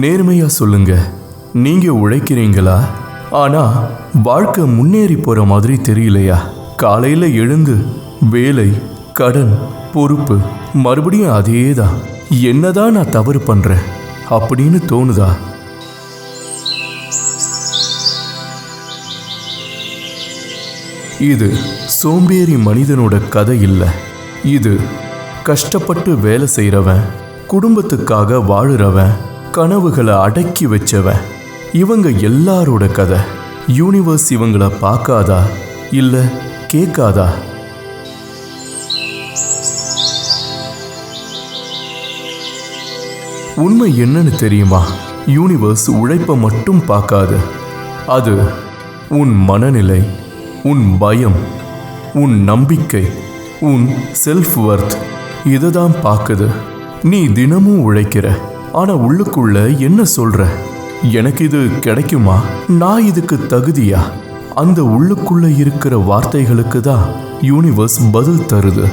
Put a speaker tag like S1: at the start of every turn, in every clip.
S1: நேர்மையா சொல்லுங்க. நீங்க உழைக்கிறீங்களா? ஆனா வாழ்க்கை முன்னேறி போற மாதிரி தெரியலையா? காலையில எழுந்து வேலை கடன் பொறுப்பு மறுபடியும் அதே தான் என்னதான் நான் தவறு பண்றேன்? அப்படின்னு தோணுதா? இது சோம்பேறி மனிதனோட கதை இல்லை. இது கஷ்டப்பட்டு வேலை செய்கிறவன் குடும்பத்துக்காக வாழுறவன் கனவுகளை அடக்கி வச்சவன். இவங்க எல்லாரோட கதை. யூனிவர்ஸ் இவங்கள பார்க்காதா? இல்லை கேட்காதா? உண்மை என்னன்னு தெரியுமா? யூனிவர்ஸ் உழைப்பை மட்டும் பார்க்காது. அது உன் மனநிலை உன் பயம் உன் நம்பிக்கை உன் செல்ஃப் ஒர்த் இதை தான் பார்க்குது. நீ தினமும் உழைக்கிற. ஆனால் உள்ளுக்குள்ள என்ன சொல்கிற எனக்கு இது கிடைக்குமா? நான் இதுக்கு தகுதியா? அந்த உள்ளுக்குள்ளே இருக்கிற வார்த்தைகளுக்கு தான் யூனிவர்ஸ் பதில் தருது.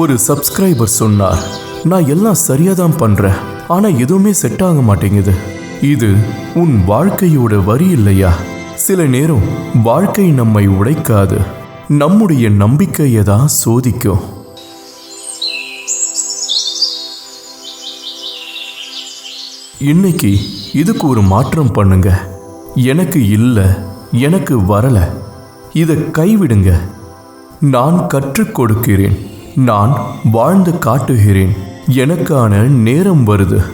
S1: ஒரு சப்ஸ்கிரைபர் சொன்னார். நான் எல்லாம் சரியாக தான் பண்ணுறேன் ஆனால் எதுவுமே செட் ஆக மாட்டேங்குது. இது உன் வாழ்க்கையோட வரி இல்லையா? சில நேரம் வாழ்க்கை நம்மை உடைக்காது. நம்முடைய நம்பிக்கையை தான் சோதிக்கும். இன்னைக்கு இதுக்கு ஒரு மாற்றம் பண்ணுங்க. எனக்கு இல்லை எனக்கு வரலை. இதை கைவிடுங்க. நான் கற்றுக் கொடுக்கிறேன். நான் வாழ்ந்து காட்டுகிறேன். எனக்கான நேரம் வருது.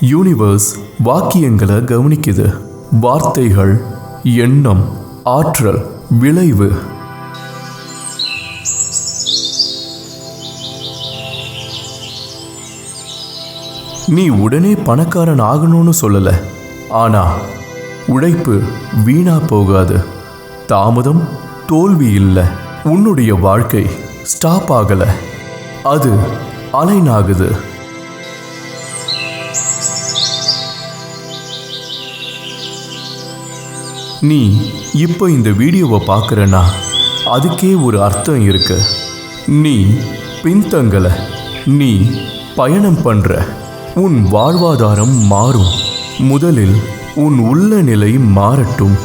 S1: யூனிவர்ஸ் வாக்கியங்களை கவனிக்குது. வார்த்தைகள் எண்ணம் ஆற்றல் விளைவு. நீ உடனே பணக்காரன் ஆகணும்னு சொல்லல. ஆனா உழைப்பு வீணா போகாது. தாமதம் தோல்வி இல்லை. உன்னுடைய வாழ்க்கை ஸ்டாப் ஆகலை. அது அலைனாகுது நீ இப்போ இந்த வீடியோவை பார்க்குறனா? அதுக்கே ஒரு அர்த்தம் இருக்கு. நீ பின்தங்கலை. நீ பயணம் பண்ணுற உன் வாழ்வாதாரம் மாறும். முதலில் உன் உள்ள நிலை மாறட்டும்.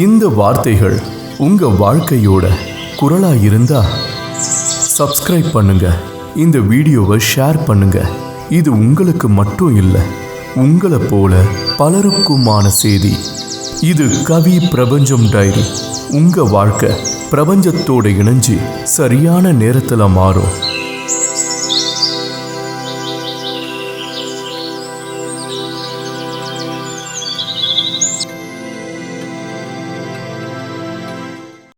S1: இந்த வார்த்தைகள் உங்க வாழ்க்கையோட குரலா இருந்தா சப்ஸ்கிரைப் பண்ணுங்க. இந்த வீடியோவை ஷேர் பண்ணுங்க. இது உங்களுக்கு மட்டும் இல்லை உங்களை போல பலருக்குமான செய்தி. இது கவி பிரபஞ்சம் டைரி. உங்க வாழ்க்கை பிரபஞ்சத்தோடு இணைஞ்சு சரியான நேரத்தில் மாறும்.